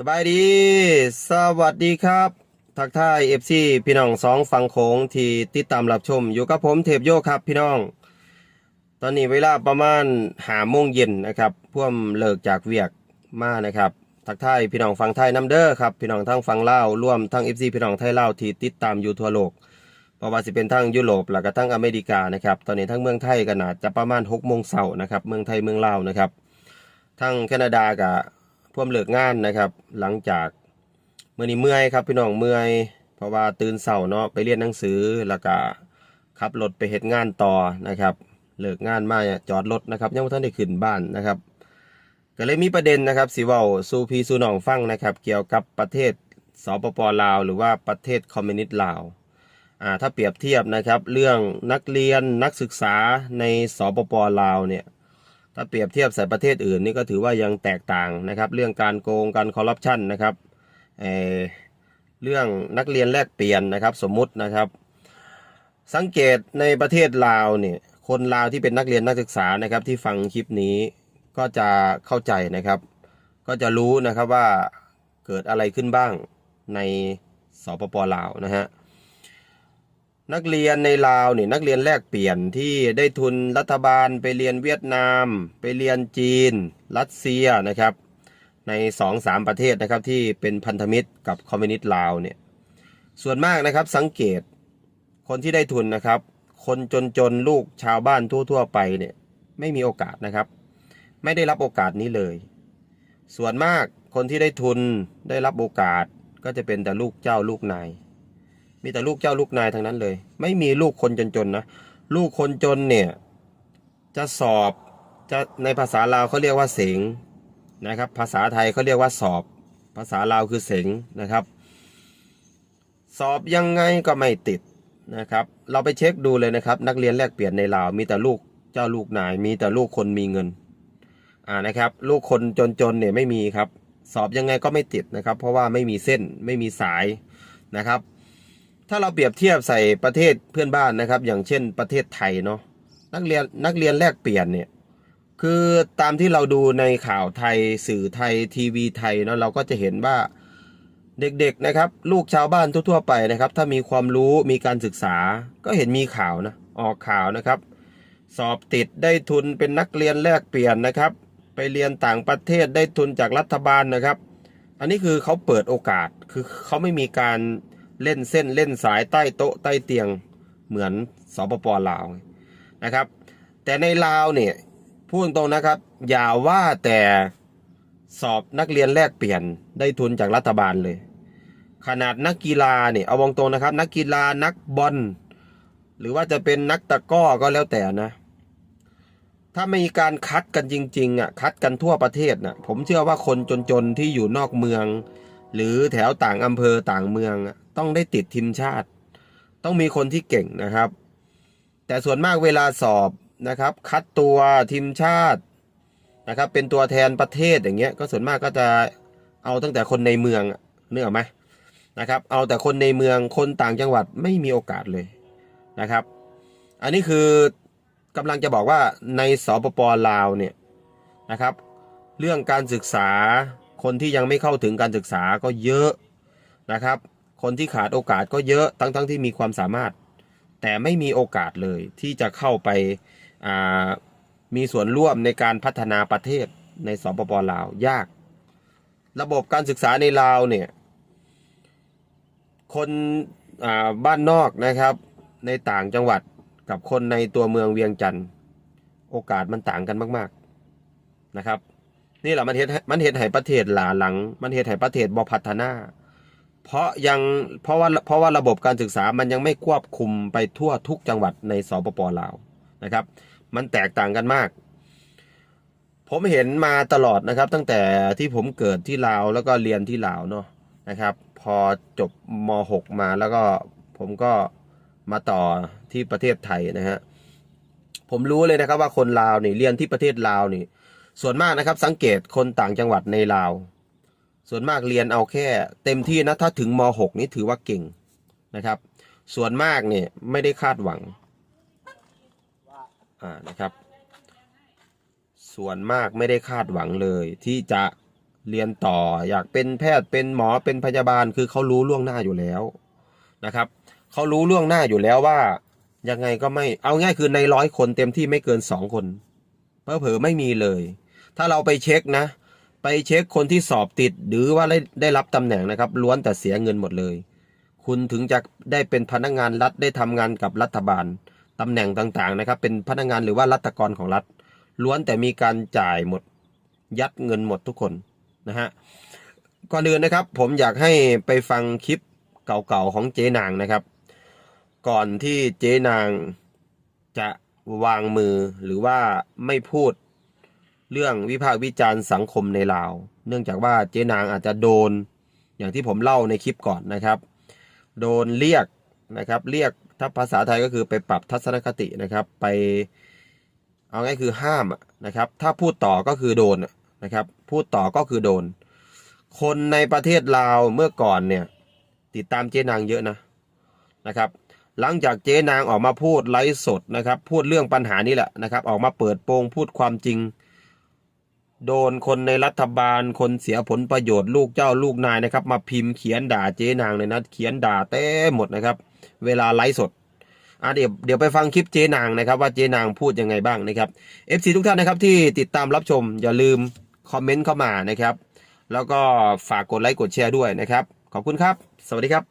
สบายดี สวัสดีครับ ทักทายเอฟซีพี่น้องสองฝั่งโขงที่ติดตามรับชม อยู่กับผมเทพโยครับพี่น้อง ตอนนี้เวลาประมาณหาโมงเย็นนะครับพ่วมเลิกจากเวียกมานะครับ ทักทายพี่น้องฝั่งไทยน้ำเด้อครับ พี่น้องทั้งฝั่งลาวร่วมทั้งเอฟซีพี่น้องไทยลาวที่ติดตามอยู่ทั่วโลกเพราะว่าสิเป็นทั้งยุโรปแล้วก็ทั้งอเมริกานะครับตอนนี้ทั้งเมืองไทยก็น่าจะประมาณหกโมงเช้านะครับเมืองไทยเมืองลาวนะครับทั้งแคนาดากับ พ่วมเลิกงานนะครับ หลังจากเมื่อนี้เมื่อยครับพี่น้องเมื่อย เพราะว่าตื่นเช้าเนาะไปเรียนหนังสือแล้วก็ขับรถไปเฮ็ดงานต่อนะครับเลิกงานมาจอดรถนะครับยังไม่ทันได้ขึ้นบ้านนะครับก็เลยมีประเด็นนะครับสีเว้าสูพี่สู่น้องฟังนะครับ เกี่ยวกับประเทศสปปลาว หรือว่าประเทศคอมมิวนิสต์ลาวอ่าถ้าเปรียบเทียบนะครับ เรื่องนักเรียนนักศึกษาในสปปลาวเนี่ย ถ้าเปรียบเทียบใส่ประเทศอื่นนี่ก็ถือว่ายังแตกต่างนะครับ เรื่องการโกงการคอร์รัปชันนะครับเเรื่องนักเรียนแลกเปลี่ยนนะครับ สมมุตินะครับ สังเกตในประเทศลาวเนี่ยคนลาวที่เป็นนักเรียนนักศึกษานะครับ ที่ฟังคลิปนี้ก็จะเข้าใจนะครับ ก็จะรู้นะครับว่าเกิดอะไรขึ้นบ้างในสปปลาวนะฮะ นักเรียนในลาวเนี่ยนักเรียนแลกเปลี่ยนที่ได้ทุนรัฐบาลไปเรียนเวียดนาม ไปเรียนจีน รัสเซียนะครับ ในสองสามประเทศนะครับที่เป็นพันธมิตรกับคอมมิวนิสต์ลาวเนี่ยส่วนมากนะครับสังเกตคนที่ได้ทุนนะครับ คนจนๆลูกชาวบ้านทั่วๆไปเนี่ยไม่มีโอกาสนะครับ ไม่ได้รับโอกาสนี้เลย ส่วนมากคนที่ได้ทุนได้รับโอกาสก็จะเป็นแต่ลูกเจ้าลูกนาย มีแต่ลูกเจ้าลูกนายทั้งนั้นเลย ไม่มีลูกคนจนๆนะ ลูกคนจนเนี่ย จะสอบจะในภาษาลาวเขาเรียกว่าเสงนะครับ ภาษาไทยเขาเรียกว่าสอบ ภาษาลาวคือเสงนะครับ สอบยังไงก็ไม่ติดนะครับ เราไปเช็คดูเลยนะครับ นักเรียนแลกเปลี่ยนในลาวมีแต่ลูกเจ้าลูกนาย มีแต่ลูกคนมีเงินอ่านะครับ ลูกคนจนๆเนี่ยไม่มีครับ สอบยังไงก็ไม่ติดนะครับ เพราะว่าไม่มีเส้นไม่มีสายนะครับ ถ้าเราเปรียบเทียบใส่ประเทศเพื่อนบ้านนะครับ อย่างเช่นประเทศไทยเนาะนักเรียนนักเรียนแลกเปลี่ยนเนี่ยคือตามที่เราดูในข่าวไทยสื่อไทยทีวีไทยเนาะเราก็จะเห็นว่าเด็กๆนะครับ ลูกชาวบ้านทั่วๆไปนะครับ ถ้ามีความรู้มีการศึกษา ก็เห็นมีข่าวนะออกข่าวนะครับ สอบติดได้ทุนเป็นนักเรียนแลกเปลี่ยนนะครับ ไปเรียนต่างประเทศได้ทุนจากรัฐบาลนะครับ อันนี้คือเขาเปิดโอกาสคือเขาไม่มีการ เล่นเส้นเล่นสายใต้โต๊ะใต้เตียงเหมือนสปปลาวนะครับ แต่ในลาวเนี่ยพูดตรงนะครับ อย่าว่าแต่สอบนักเรียนแลกเปลี่ยนได้ทุนจากรัฐบาลเลย ขนาดนักกีฬาเนี่ยเอาวงตรงนะครับ นักกีฬานักบอลหรือว่าจะเป็นนักตะก้อก็แล้วแต่นะ ถ้าไม่มีการคัดกันจริงๆอะคัดกันทั่วประเทศน่ะผมเชื่อว่าคนจนๆที่อยู่นอกเมือง หรือแถวต่างอำเภอต่างเมืองต้องได้ติดทีมชาติ ต้องมีคนที่เก่งนะครับ แต่ส่วนมากเวลาสอบนะครับ คัดตัวทีมชาตินะครับเป็นตัวแทนประเทศอย่างเงี้ยก็ส่วนมากก็จะเอาตั้งแต่คนในเมืองอะนึกอไหมนะครับ เอาแต่คนในเมืองคนต่างจังหวัดไม่มีโอกาสเลยนะครับ อันนี้คือกำลังจะบอกว่าในสปปลาวเนี่ยนะครับ เรื่องการศึกษา คนที่ยังไม่เข้าถึงการศึกษาก็เยอะนะครับ คนที่ขาดโอกาสก็เยอะทั้งทั้งที่มีความสามารถ แต่ไม่มีโอกาสเลยที่จะเข้าไปามีส่วนร่วมในการพัฒนาประเทศในสปปลาวยาก ระบบการศึกษาในลาวเนี่ยคนบ้านนอกนะครับ ในต่างจังหวัดกับคนในตัวเมืองเวียงจันทร์โอกาสมันต่างกันมาก ๆนะครับ นี่แหละมันเห็นมันเห็นให้ประเทศหลาหลัง มันเห็นให้ประเทศบ่พัฒนา เพราะยังเพราะว่าเพราะว่าระบบการศึกษามันยังไม่ควบคุมไปทั่วทุกจังหวัดในสปปลาวนะครับ มันแตกต่างกันมาก ผมเห็นมาตลอดนะครับ ตั้งแต่ที่ผมเกิดที่ลาวแล้วก็เรียนที่ลาวเนาะนะครับ พอจบม .6 มาแล้วก็ผมก็มาต่อที่ประเทศไทยนะฮะผมรู้เลยนะครับว่าคนลาวนี่เรียนที่ประเทศลาวนี่ ส่วนมากนะครับสังเกตคนต่างจังหวัดในลาว ส่วนมากเรียนเอาแค่ เต็มที่นะถ้าถึงม .6 นี่ถือว่าเก่งนะครับ ส่วนมากเนี่ยไม่ได้คาดหวังอ่านะครับ ส่วนมากไม่ได้คาดหวังเลย ที่จะเรียนต่ออยากเป็นแพทย์เป็นหมอเป็นพยาบาลคือเขารู้ล่วงหน้าอยู่แล้วนะครับเขารู้ล่วงหน้าอยู่แล้วว่ายังไงก็ไม่เอาง่ายคือในร้อยคนเต็มที่ไม่เกินสองคนเพอเผลอไม่มีเลย ถ้าเราไปเช็คนะ ไปเช็คคนที่สอบติดหรือว่าได้ได้รับตำแหน่งนะครับ ล้วนแต่เสียเงินหมดเลย คุณถึงจะได้เป็นพนักงานรัฐได้ทำงานกับรัฐบาลตำแหน่งต่างๆนะครับ เป็นพนักงานหรือว่ารัฐกรของรัฐ ล้วนแต่มีการจ่ายหมด ยัดเงินหมดทุกคนนะฮะก่อนอื่นนะครับ ผมอยากให้ไปฟังคลิปเก่าๆของเจ๊นางนะครับ ก่อนที่เจ๊นางจะวางมือหรือว่าไม่พูด เรื่องวิพากษ์วิจารณ์สังคมในลาว เนื่องจากว่าเจ๊นางอาจจะโดนอย่างที่ผมเล่าในคลิปก่อนนะครับ โดนเรียกนะครับ เรียกถ้าภาษาไทยก็คือไปปรับทัศนคตินะครับ ไปเอาง่ายคือห้ามนะครับ ถ้าพูดต่อก็คือโดนนะครับ พูดต่อก็คือโดน คนในประเทศลาวเมื่อก่อนเนี่ย ติดตามเจ๊นางเยอะนะนะครับ หลังจากเจ๊นางออกมาพูดไลฟ์สดนะครับ พูดเรื่องปัญหานี้แหละนะครับ ออกมาเปิดโปงพูดความจริง โดนคนในรัฐบาลคนเสียผลประโยชน์ลูกเจ้าลูกนายนะครับ มาพิมพ์เขียนด่าเจ๊นางเลยนะเขียนด่าเต้หมดนะครับ เวลาไลฟ์สดอะเดี๋ยวเดี๋ยวไปฟังคลิปเจ๊นางนะครับว่าเจ๊นางพูดยังไงบ้างนะครับ FC ทุกท่านนะครับที่ติดตามรับชมอย่าลืมคอมเมนต์เข้ามานะครับ แล้วก็ฝากกดไลค์กดแชร์ด้วยนะครับ ขอบคุณครับ สวัสดีครับ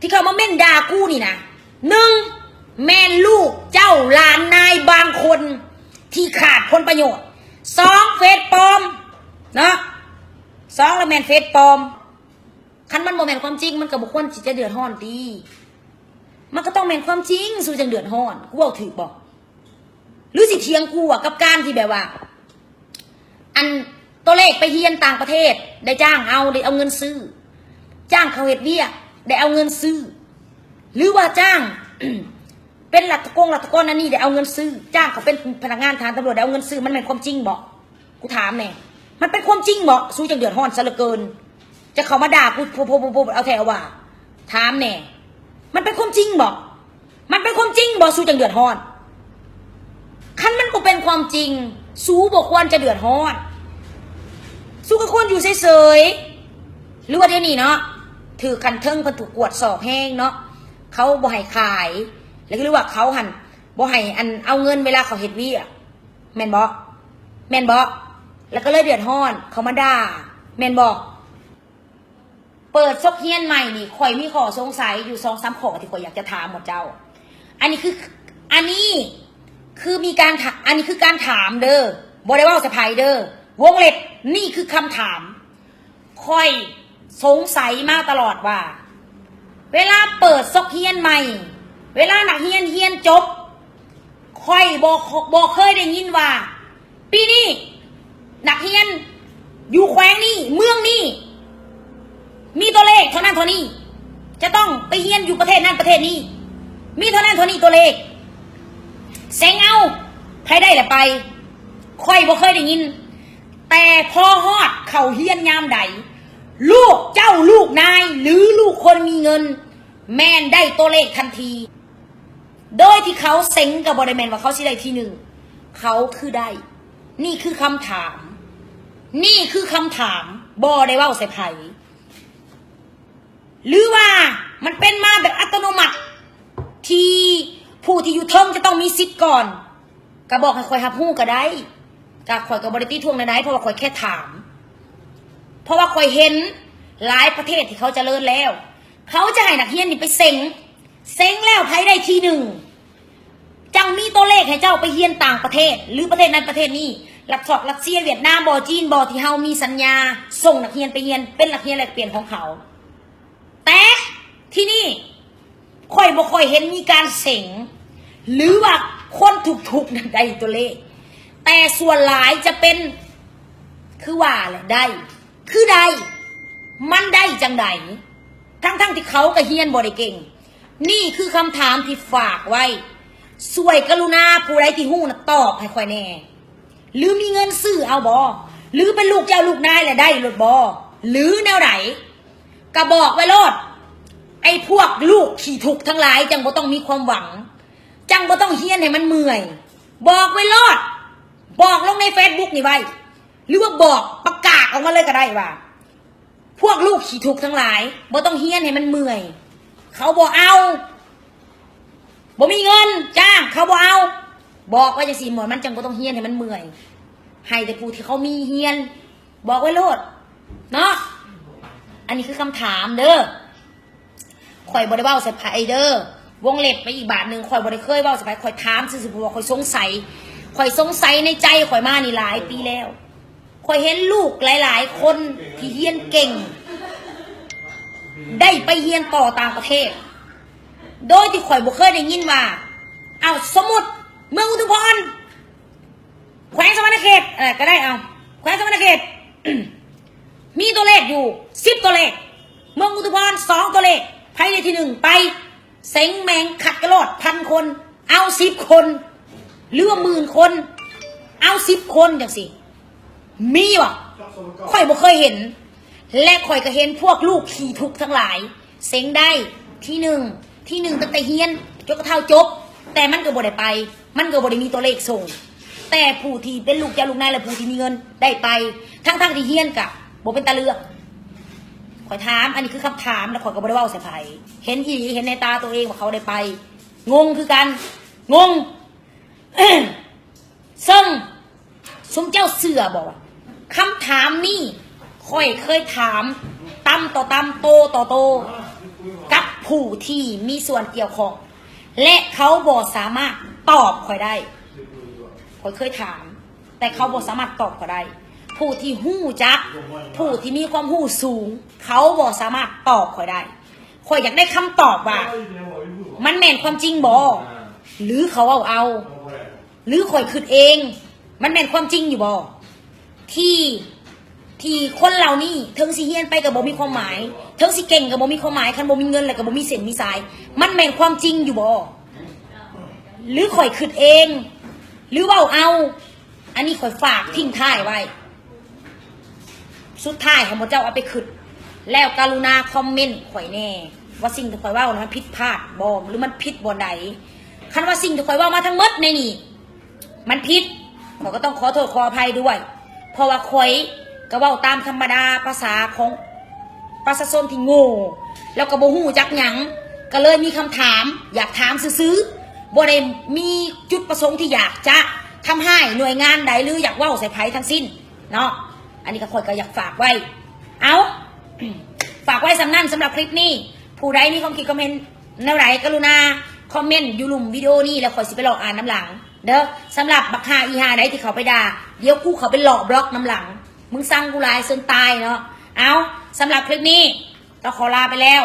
ที่เขามาเม่นด่ากูนี่นะหนึ่งแม่ลูกเจ้าหลานนายบางคน ที่ขาดผลประโยชน์สองเฟซปลอมเนาะสองแล้วแมนเฟซปลอมคันมันโมแมนความจริงมันกับบุคคลจิตจะเดือดร้อนดีมันก็ต้องแมนความจริงสู่จังเดือดร้อนกูบอกถือบอกหรือสิเทียงกูอะกับการที่แบบว่า อันตัวเลขไปเฮียนต่างประเทศ ได้จ้างเอาได้เอาเงินซื้อ จ้างเขาเฮ็ดเวียได้เอาเงินซื้อ หรือว่าจ้าง เป็นหลักตะโกงหลักตะโกนอันนี้ได้เอาเงินซื้อ จ้างเขาเป็นพนักงานทางตำรวจได้เอาเงินซื้อมันเป็นความจริงบอกกูถามแน่มันเป็นความจริงบอกสู้จังเดือดร้อนซะเหลือเกิน จะเขามาด่ากูโพโพโพเอาแถวว่า ถามแน่มันเป็นความจริงบอกมันเป็นความจริงบอกสู้จังเดือดร้อนคันมันก็เป็นความจริง สู้บอกควรจะเดือดร้อนสู้ก็ควรอยู่เฉยๆหรือว่าเดี๋ยวนี้เนาะถือกันเทิงพันถูกกวดสอบแห้งเนาะเขาบ่ให้ขาย แล้วก็รียกว่าเขาหันบ่ให้อันเอาเงินเวลาเขาเฮ็ดวียกแม่นบ่แม่นบ่แล้วก็เลยเดือดร้อนเขามาด่าแม่นบ่เปิดซกเฮียนใหม่นี่ข่อยมีข้อสงสัยอยู่สองสามข้อที่ข่อยอยากจะถามหมดเจ้า อันนี้คืออันนี้คือมีการถามอันนี้คือการถามเด้อบ่ได้ว่าสะพายเด้อวงเล็บนี่คือคำถามค่อยสงสัยมาตลอดว่า เวลาเปิดซอกเฮียนใหม่ เวลาหนักเฮียนเฮียนจบค่อยบอกบอกเคยได้ยินว่า ปีนี้หนักเฮียน อยู่แขวงนี้เมืองนี้ มีตัวเลขเท่านั้นเท่านี้ จะต้องไปเฮียนอยู่ประเทศนั้นประเทศนี้ มีเท่านั้นเท่านี้ตัวเลขเซ็งเอาใครได้แหละไปค่อยบ่เคยได้ยิน แต่พอฮอดเข่าเฮียนยามใดลูกเจ้าลูกนายหรือลูกคนมีเงิน แม่นได้ตัวเลขทันที โดยที่เขาเซ็งกับบริแมนว่าเขาสิได้ที่หนึ่งเขาคือได้ นี่คือคำถาม นี่คือคำถามบอได้ว่าใส่ไผ่หรือว่ามันเป็นมาแบบอัตโนมัติ ที่ผู้ที่อยู่เทิงจะต้องมีสิทธิ์ก่อนก็บอกให้คอยหับหู้ก็ได้กาคอยกับบริตี้ทวงในไหนเพราะว่าคอยแค่ถาม เพราะว่าคอยเห็นหลายประเทศที่เขาเจริญแล้ว เขาจะให้นักเรียนนี่ไปเซ็ง เซ็งแล้วไผได้ทีหนึ่งจังมีตัวเลขให้เจ้าไปเฮียนต่างประเทศ หรือประเทศนั้นประเทศนี้รัสเซียรัสเซียเวียดนามบอจีนบอที่เฮามีสัญญา ส่งนักเรียนไปเฮียนเป็นนักเรียนแลกเปลี่ยนของเขา แต่ที่นี่ค่อยบ่ค่อยเห็นมีการเสงหรือว่าคนถูกๆนั่นได้ตัวเลข แต่ส่วนหลายจะเป็นคือว่าแหละได้ คือได้ มันได้จังใดทั้งๆที่เขากระเฮียนบริเก่ง นี่คือคำถามที่ฝากไว้สวยกรุณาผู้ใดที่หู้นะตอบให้ค่อยแน่ หรือมีเงินซื้อเอาบอหรือเป็นลูกเจ้าลูกนายแหละได้รถบอหรือแนวไหนกระบอกไว้โลด ไอ้พวกลูกขี่ถูกทั้งหลาย จังบ่ต้องมีความหวัง จังบ่ต้องเฮียนให้มันเมื่อย บอกไว้โลด บอกลงในเฟซบุ๊กนี่ไว้ หรือว่าบอกประกาศออกมาเลยก็ได้ว่า พวกลูกขี่ถูกทั้งหลายบ่ต้องเฮียนให้มันเมื่อย เขาบ่เอาบ่มีเงิน จ้าง เขาบ่เอา บอกไว้จังสีหมอนมันจังบ่ต้องเฮียนให้มันเมื่อยให้แต่ผู้ที่เขามีเฮียน บอกไว้โลดเนาะอันนี้คือคำถามเด้อข่อยบ่ได้เว้าใส่ไผเด้อวงเล็บไปอีกบาทหนึ่งข่อยบ่ได้เคยเว้าใส่ไผข่อยถามซื่อๆเพราะว่าข่อยสงสัยข่อยสงสัยในใจข่อยมานี่หลายปีแล้วข่อยเห็นลูกหลาย ๆ คนที่เฮียนเก่ง ได้ไปเฮียนต่อต่างประเทศ โดยที่ข่อยบ่เคยได้ยินว่าเอาสมมุติเมืองอุทุมพรแขวงสวรรณเขตอะไรก็ได้เอาแขวงสวรรณเขตมีตัวเลขอยู่สิบตัวเลข เมืองอุทุมพรสองตัวเลขภายในที่หนึ่งไปเซ็งแมงขัดกระโดดพันคน เอาสิบคน หรือว่าหมื่นคน เอาสิบคนจังสิมีวะข่อยบ่เคยเห็น และข่อยก็เห็นพวกลูกขี่ทุกทั้งหลาย เซ็งได้ที่หนึ่งที่หนึ่งตั้งแต่เฮียนจนกระเท่าจบ แต่มันก็บ่ได้ไป มันก็บ่ได้มีตัวเลขส่ง แต่ผู้ที่เป็นลูกเจ้าลูกนายและผู้ที่มีเงินได้ไป ทั้งทั้งๆที่เฮียนกะบ่เป็นตาเลือกข่อยถาม อันนี้คือคำถามแล้วข่อยก็บ่ได้ว้าใส่ไผเห็นอีเห็นในตาตัวเองว่าเขาได้ไป งงคือกัน งงซึ่งสมเจ้าเสือบอกว่าคำถามนี่ ค่อยเคยถามตำต่อตำโตต่อโต กับผู้ที่มีส่วนเกี่ยวข้อง และเขาบอกสามารถตอบค่อยได้ค่อยเคยถาม แต่เขาบอกสามารถตอบค่อยได้ ผู้ที่หู้จัก ผู้ที่มีความหู้สูง เขาบอกสามารถตอบค่อยได้ค่อยอยากได้คำตอบว่า มันแม่นความจริงบอหรือเขาเอาเอา หรือข่อยคิดเอง มันเป็นความจริงอยู่บ่ที่ ที่คนเหล่านี้เทิงสิเฮียนไปกับบ่มีความหมายเทิงสิเก่งกับบ่มีความหมายคันบ่มีเงินแล้วกับบ่มีเส้นมีสาย มันแม่นความจริงอยู่บ่หรือข่อยคิดเอง หรือเว่าเอา อันนี้ข่อยฝากทิ้งท้ายไว้ สุดท้ายให้หมเจ้าเอาไปคิดแล้วกรุณาคอมเมนต์ข่อยแน่ ว่าสิ่งที่ข่อยว่านะมันผิดพลาดบ่หรือมันผิดบ่ใดคันว่าสิ่งที่ข่อยว่ามาทั้งหมดในนี่มันผิดข่อยก็ต้องขอโทษขออภัยด้วย เพราะว่าคอย ก็เว้าตามธรรมดาภาษาของประชาชนที่โง่แล้วก็บ่ฮู้จักหยังก็เลยมีคำถาม อยากถามซื้อๆบ่ได้มีจุดประสงค์ที่อยากจะทำให้หน่วยงานใดหรืออยากเว้าใส่ไผทั้งสิ้นเนาะอันนี้ก็คอยก็อยากฝากไว้ เอาฝากไว้สำนั่นสำหรับคลิปนี้ ผู้ใดมีความคิดคอมเมนต์แนวไหนกรุณาคอมเมนต์อยู่หลุมวิดีโอนี้แล้วคอยสิไปหลอกอ่านน้ำหลัง เด้อสำหรับบักฮาอีฮาใดที่เขาไปด่าเดี๋ยวกูเขาไปหลอกบล็อกน้ำหลัง มึงสั่งกูหลายจนตายเนาะเอาสำหรับคลิปนี้เราขอลาไปแล้ว